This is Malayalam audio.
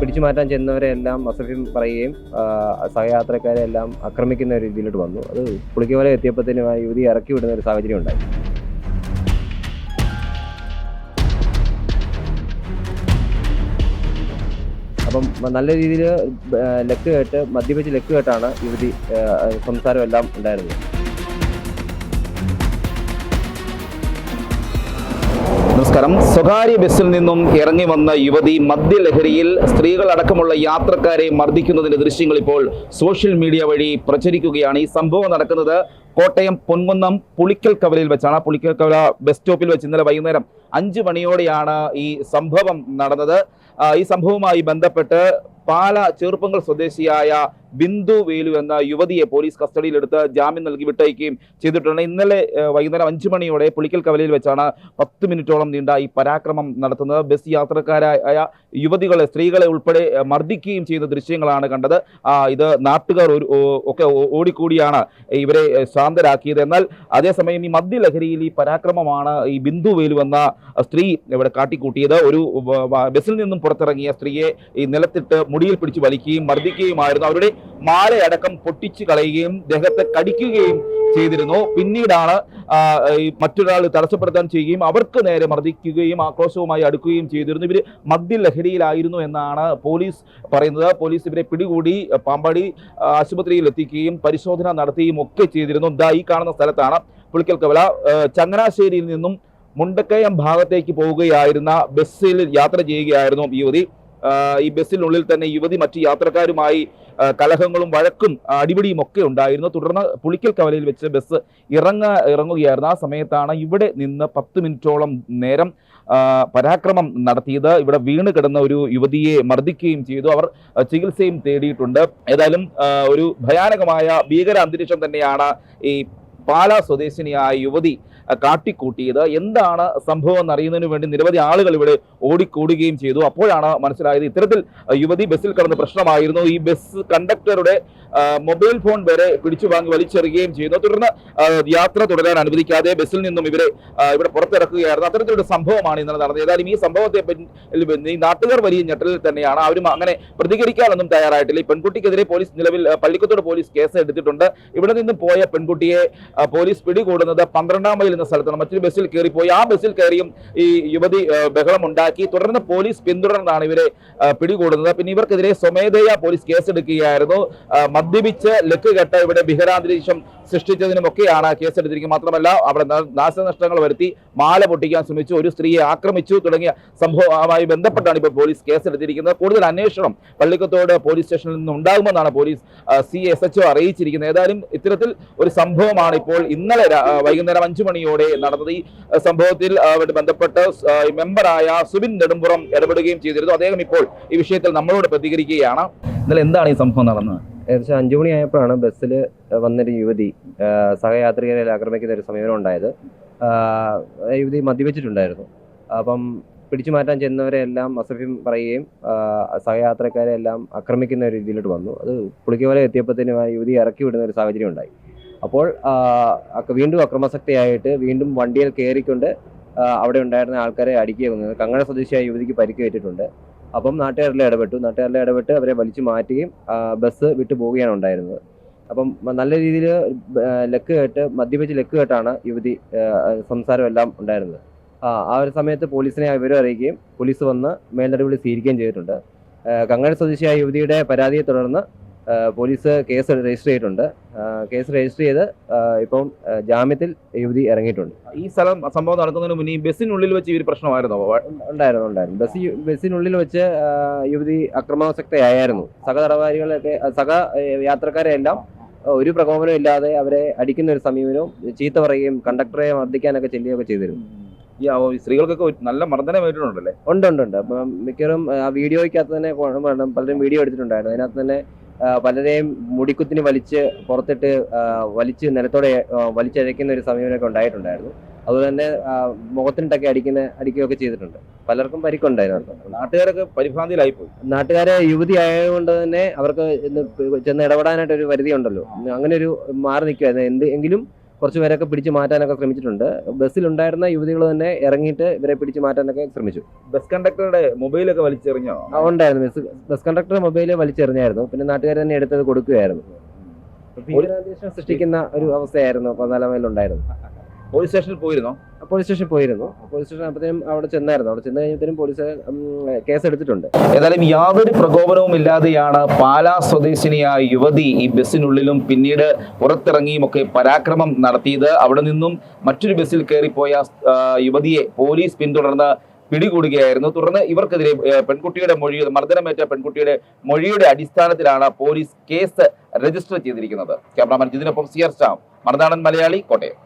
പിടിച്ചു മാറ്റാൻ ചെന്നവരെ എല്ലാം അസഭ്യം പറയുകയും സഹയാത്രക്കാരെ എല്ലാം ആക്രമിക്കുന്ന ഒരു രീതിയിലോട്ട് വന്നു. അത് പുളിക്കവല എത്തിയപ്പോഴത്തേനും ആ യുവതി ഇറക്കി വിടുന്ന ഒരു സാഹചര്യം ഉണ്ടായി. അപ്പം നല്ല രീതിയിൽ ലക്ക് കേട്ട് മദ്യപിച്ച് ലക്ക് കേട്ടാണ് യുവതി സംസാരം എല്ലാം ഉണ്ടായിരുന്നത്. നമസ്കാരം. സ്വകാര്യ ബസ്സിൽ നിന്നും ഇറങ്ങി വന്ന യുവതി മദ്യലഹരിയിൽ സ്ത്രീകൾ അടക്കമുള്ള യാത്രക്കാരെ മർദ്ദിക്കുന്നതിന്റെ ദൃശ്യങ്ങൾ ഇപ്പോൾ സോഷ്യൽ മീഡിയ വഴി പ്രചരിക്കുകയാണ്. ഈ സംഭവം നടക്കുന്നത് കോട്ടയം പൊൻകുന്നം പുളിക്കൽ കവലയിൽ വെച്ചാണ്. പുളിക്കൽ കവല ബസ് സ്റ്റോപ്പിൽ വെച്ച് ഇന്നലെ വൈകുന്നേരം അഞ്ച് മണിയോടെയാണ് ഈ സംഭവം നടന്നത്. ഈ സംഭവവുമായി ബന്ധപ്പെട്ട് പാല ചെറുപ്പങ്ങൾ സ്വദേശിയായ ബിന്ദു വേലു എന്ന യുവതിയെ പോലീസ് കസ്റ്റഡിയിലെടുത്ത് ജാമ്യം നൽകി വിട്ടയക്കുകയും ചെയ്തിട്ടുണ്ട്. ഇന്നലെ വൈകുന്നേരം അഞ്ചു മണിയോടെ പുളിക്കൽ കവലയിൽ വെച്ചാണ് പത്ത് മിനിറ്റോളം നീണ്ട ഈ പരാക്രമം നടത്തുന്നത്. ബസ് യാത്രക്കാരായ യുവതികളെ സ്ത്രീകളെ ഉൾപ്പെടെ മർദ്ദിക്കുകയും ചെയ്യുന്ന ദൃശ്യങ്ങളാണ് കണ്ടത്. ഇത് നാട്ടുകാർ ഒരു ഒക്കെ ഓടിക്കൂടിയാണ് ഇവരെ ശാന്തരാക്കിയത്. എന്നാൽ അതേസമയം ഈ മദ്യലഹരിയിൽ ഈ പരാക്രമമാണ് ഈ ബിന്ദു വേലു എന്ന സ്ത്രീ ഇവിടെ കാട്ടിക്കൂട്ടിയത്. ഒരു ബസ്സിൽ നിന്നും പുറത്തിറങ്ങിയ സ്ത്രീയെ ഈ നിലത്തിട്ട് മുടിയിൽ പിടിച്ച് വലിക്കുകയും മർദ്ദിക്കുകയുമായിരുന്നു. അവരുടെ മാലയടക്കം പൊട്ടിച്ചു കളയുകയും ദേഹത്തെ കടിക്കുകയും ചെയ്തിരുന്നു. പിന്നീടാണ് മറ്റൊരാൾ തടസ്സപ്പെടുത്താൻ ചെയ്യുകയും അവർക്ക് നേരെ മർദ്ദിക്കുകയും ആക്രോശവുമായി അടുക്കുകയും ചെയ്തിരുന്നു. ഇവർ മദ്യലഹരിയിലായിരുന്നു എന്നാണ് പോലീസ് പറയുന്നത്. പോലീസ് ഇവരെ പിടികൂടി പാമ്പാടി ആശുപത്രിയിൽ എത്തിക്കുകയും പരിശോധന നടത്തുകയും ഒക്കെ ചെയ്തിരുന്നു. ദാ ഈ കാണുന്ന സ്ഥലത്താണ് പുളിക്കൽ കവല. ചങ്ങനാശ്ശേരിയിൽ നിന്നും മുണ്ടക്കയം ഭാഗത്തേക്ക് പോവുകയായിരുന്ന ബസ്സിൽ യാത്ര ചെയ്യുകയായിരുന്നു യുവതി. ഈ ബസ്സിനുള്ളിൽ തന്നെ യുവതി മറ്റ് യാത്രക്കാരുമായി കലഹങ്ങളും വഴക്കും അടിപിടിയും ഒക്കെ ഉണ്ടായിരുന്നു. തുടർന്ന് പുളിക്കൽ കവലയിൽ വെച്ച് ബസ് ഇറങ്ങ ഇറങ്ങുകയായിരുന്നു. ആ സമയത്താണ് ഇവിടെ നിന്ന് പത്ത് മിനിറ്റോളം നേരം പരാക്രമം നടത്തിയത്. ഇവിടെ വീണ് കിടന്ന ഒരു യുവതിയെ മർദ്ദിക്കുകയും ചെയ്തു. അവർ ചികിത്സയും തേടിയിട്ടുണ്ട്. ഏതായാലും ഒരു ഭയാനകമായ ഭീകര അന്തരീക്ഷം തന്നെയാണ് ഈ പാലാ സ്വദേശിനിയായ യുവതി കാട്ടിക്കൂട്ടിയത്. എന്താണ് സംഭവം എന്നറിയുന്നതിന് വേണ്ടി നിരവധി ആളുകൾ ഇവിടെ ഓടിക്കൂടുകയും ചെയ്തു. അപ്പോഴാണ് മനസ്സിലായത് ഇത്തരത്തിൽ യുവതി ബസ്സിൽ കടന്ന് പ്രശ്നമായിരുന്നു. ഈ ബസ് കണ്ടക്ടറുടെ മൊബൈൽ ഫോൺ വരെ പിടിച്ചു വാങ്ങി വലിച്ചെറിയുകയും ചെയ്യുന്നു. തുടർന്ന് യാത്ര തുടരാൻ അനുവദിക്കാതെ ബസ്സിൽ നിന്നും ഇവരെ ഇവിടെ പുറത്തിറക്കുകയായിരുന്നു. അത്തരത്തിലൊരു സംഭവമാണ് ഇന്നലെ നടന്നത്. ഏതായാലും ഈ സംഭവത്തെ ഈ നാട്ടുകാർ വലിയ ഞെട്ടലിൽ തന്നെയാണ്. അവരും അങ്ങനെ പ്രതികരിക്കാനൊന്നും തയ്യാറായിട്ടില്ല. ഈ പെൺകുട്ടിക്കെതിരെ പോലീസ് നിലവിൽ പള്ളിക്കത്തോട് പോലീസ് കേസ് എടുത്തിട്ടുണ്ട് ഇവിടെ നിന്നും പോയ പെൺകുട്ടിയെ പോലീസ് പിടികൂടുന്നത് പന്ത്രണ്ടാം മൈൽ എന്ന സ്ഥലത്താണ് മറ്റൊരു ബസ്സിൽ കയറിപ്പോയി ആ ബസ്സിൽ കയറിയും ഈ യുവതി ബഹളം ഉണ്ടാക്കി. തുടർന്ന് പോലീസ് പിന്തുടർന്നാണ് ഇവരെ പിടികൂടുന്നത്. പിന്നെ ഇവർക്കെതിരെ സ്വമേധയാ പോലീസ് കേസെടുക്കുകയായിരുന്നു. മദ്യപിച്ച് ലക്ക് കെട്ട ഇവിടെ ഭീകരാന്തരീക്ഷം സൃഷ്ടിച്ചതിനുമൊക്കെയാണ് കേസെടുത്തിരിക്കുക മാത്രമല്ല അവിടെ നാശനഷ്ടങ്ങൾ വരുത്തി മാല പൊട്ടിക്കാൻ ശ്രമിച്ചു ഒരു സ്ത്രീയെ ആക്രമിച്ചു തുടങ്ങിയ സംഭവവുമായി ബന്ധപ്പെട്ടാണ് ഇപ്പോൾ പോലീസ് കേസെടുത്തിരിക്കുന്നത്. കൂടുതൽ അന്വേഷണം പള്ളിക്കത്തോട് പോലീസ് സ്റ്റേഷനിൽ നിന്ന് ഉണ്ടാകുമെന്നാണ് പോലീസ് സി എസ് എച്ച് അറിയിച്ചിരിക്കുന്നത്. ഏതായാലും ഇത്തരത്തിൽ ഒരു സംഭവമാണ് ഇപ്പോൾ ഇന്നലെ വൈകുന്നേരം അഞ്ചു മണിയോടെ നടന്നത്. ഈ സംഭവത്തിൽ ബന്ധപ്പെട്ട് മെമ്പറായ സുബിൻ നെടുമ്പുറം ഇടപെടുകയും ചെയ്തിരുന്നു. അദ്ദേഹം ഇപ്പോൾ ഈ വിഷയത്തിൽ നമ്മളോട് പ്രതികരിക്കുകയാണ്. ഇന്നലെ എന്താണ് ഈ സംഭവം നടന്നത്? ഏകദേശം അഞ്ചു മണിയായപ്പോഴാണ് ബസ്സിൽ വന്നൊരു യുവതി സഹയാത്രികരെ ആക്രമിക്കുന്ന ഒരു സമീപനം ഉണ്ടായത്. യുവതി മദ്യപിച്ചിട്ടുണ്ടായിരുന്നു. അപ്പം പിടിച്ചു മാറ്റാൻ ചെന്നവരെ എല്ലാം അസഭ്യം പറയുകയും സഹയാത്രക്കാരെ എല്ലാം ആക്രമിക്കുന്ന ഒരു രീതിയിലോട്ട് വന്നു. അത് പുളിക്കവല എത്തിയപ്പോഴത്തേനും ആ യുവതി ഇറക്കി വിടുന്ന ഒരു സാഹചര്യം ഉണ്ടായി. അപ്പോൾ വീണ്ടും അക്രമാസക്തിയായിട്ട് വീണ്ടും വണ്ടിയിൽ കയറിക്കൊണ്ട് അവിടെ ഉണ്ടായിരുന്ന ആൾക്കാരെ അടിക്കുക കങ്ങണ സ്വദേശിയായ യുവതിക്ക് പരിക്കേറ്റിട്ടുണ്ട് അപ്പം നാട്ടുകാരെല്ലാം ഇടപെട്ടു. നാട്ടുകാരെല്ലാം ഇടപെട്ട് അവരെ വലിച്ചു മാറ്റുകയും ബസ് വിട്ടു പോവുകയാണ് ഉണ്ടായിരുന്നത്. അപ്പം നല്ല രീതിയിൽ ലക്ക് കേട്ട് മദ്യപിച്ച് ലക്ക് കേട്ടാണ് യുവതി സംസാരമെല്ലാം ഉണ്ടായിരുന്നത്. ആ ഒരു സമയത്ത് പോലീസിനെ വിവരം അറിയിക്കുകയും പോലീസ് വന്ന് മേൽനടപടി സ്വീകരിക്കുകയും ചെയ്തിട്ടുണ്ട്. കങ്ങാടി സ്വദേശിയായ യുവതിയുടെ പരാതിയെ തുടർന്ന് പോലീസ് കേസ് രജിസ്റ്റർ ചെയ്തിട്ടുണ്ട്. കേസ് രജിസ്റ്റർ ചെയ്ത് ഇപ്പം ജാമ്യത്തിൽ യുവതി ഇറങ്ങിയിട്ടുണ്ട്. ഈ സ്ഥലം സംഭവം നടക്കുന്നതിന് മുന്നേ ബസ്സിനുള്ളിൽ വെച്ച് ഈ ഒരു പ്രശ്നമായിരുന്നോ ഉണ്ടായിരുന്നു ഉണ്ടായിരുന്നു. ബസ് ബസ്സിനുള്ളിൽ വെച്ച് യുവതി അക്രമാസക്തയായിരുന്നു. സഹ തടവാരികളൊക്കെ ആ, സഹ ഏ, യാത്രക്കാരെ എല്ലാം ഒരു പ്രകോപനം ഇല്ലാതെ അവരെ അടിക്കുന്ന ഒരു സമീപനവും ചീത്ത പറയുകയും കണ്ടക്ടറെ മർദ്ദിക്കാനൊക്കെ ചെല്ലുകയൊക്കെ ചെയ്തിരുന്നു. ഈ സ്ത്രീകൾക്കൊക്കെ നല്ല മർദ്ദനമായിട്ടുണ്ടല്ലേ ഉണ്ട് ഉണ്ട് ഉണ്ട്. അപ്പം മിക്കവാറും ആ വീഡിയോയ്ക്കകത്ത് തന്നെ പലരും വീഡിയോ എടുത്തിട്ടുണ്ടായിരുന്നു. അതിനകത്ത് തന്നെ പലരെയും മുടിക്കുത്തിന് വലിച്ച് പുറത്തിട്ട് വലിച്ച് നിലത്തോടെ വലിച്ചഴക്കുന്ന ഒരു സമീപനമൊക്കെ ഉണ്ടായിട്ടുണ്ടായിരുന്നു. അതുപോലെ തന്നെ മുഖത്തിനിട്ടൊക്കെ അടിക്കുന്ന അടിക്കുകയൊക്കെ ചെയ്തിട്ടുണ്ട്. പലർക്കും പരിക്കുണ്ടായിരുന്നു. നാട്ടുകാരൊക്കെ പരിഭ്രാന്തിയിലായി പോയി നാട്ടുകാരെ യുവതി ആയതുകൊണ്ട് തന്നെ അവർക്ക് ചെന്ന് ഇടപെടാനായിട്ട് ഒരു പരിധി ഉണ്ടല്ലോ അങ്ങനെ ഒരു മാറി നിൽക്കുമായിരുന്നു എന്ത് എങ്കിലും കുറച്ച് പേരൊക്കെ പിടിച്ചു മാറ്റാനൊക്കെ ശ്രമിച്ചിട്ടുണ്ട്. ബസ്സിലുണ്ടായിരുന്ന യുവതികൾ തന്നെ ഇറങ്ങിയിട്ട് ഇവരെ പിടിച്ചു മാറ്റാനൊക്കെ ശ്രമിച്ചു. ബസ് കണ്ടക്ടറുടെ മൊബൈലൊക്കെ വലിച്ചെറിഞ്ഞോ? ആ, ഉണ്ടായിരുന്നു. ബസ് ബസ് കണ്ടക്ടറുടെ മൊബൈൽ വലിച്ചെറിഞ്ഞായിരുന്നു. പിന്നെ നാട്ടുകാർ തന്നെ എടുത്തത് കൊടുക്കുകയായിരുന്നു സൃഷ്ടിക്കുന്ന ഒരു അവസ്ഥയായിരുന്നു പതിനാലാം മൈലിൽ ഉണ്ടായിരുന്നു പോലീസ് സ്റ്റേഷനിൽ പോയിരുന്നോ? പോലീസ് സ്റ്റേഷനിൽ പോയിരുന്നു. പോലീസ് സ്റ്റേഷൻ അപ്പോഴത്തേനും അവിടെ ചെന്നായിരുന്നു. അവിടെ ചെന്ന് കഴിഞ്ഞപ്പോഴത്തേനും പോലീസ് കേസ് എടുത്തിട്ടുണ്ട് ഏതായാലും യാതൊരു പ്രകോപനവും ഇല്ലാതെയാണ് പാലാ സ്വദേശിനിയായ യുവതി ഈ ബസ്സിനുള്ളിലും പിന്നീട് പുറത്തിറങ്ങിയും ഒക്കെ പരാക്രമം നടത്തിയത്. അവിടെ നിന്നും മറ്റൊരു ബസ്സിൽ കയറിപ്പോയ യുവതിയെ പോലീസ് പിന്തുടർന്ന് പിടികൂടുകയായിരുന്നു. തുടർന്ന് ഇവർക്കെതിരെ പെൺകുട്ടിയുടെ മൊഴി മർദ്ദനമേറ്റ പെൺകുട്ടിയുടെ മൊഴിയുടെ അടിസ്ഥാനത്തിലാണ് പോലീസ് കേസ് രജിസ്റ്റർ ചെയ്തിരിക്കുന്നത്. ക്യാമറാമാൻ ജിതിനൊപ്പം സി ആർ മറുനാടൻ മലയാളി കോട്ടയം.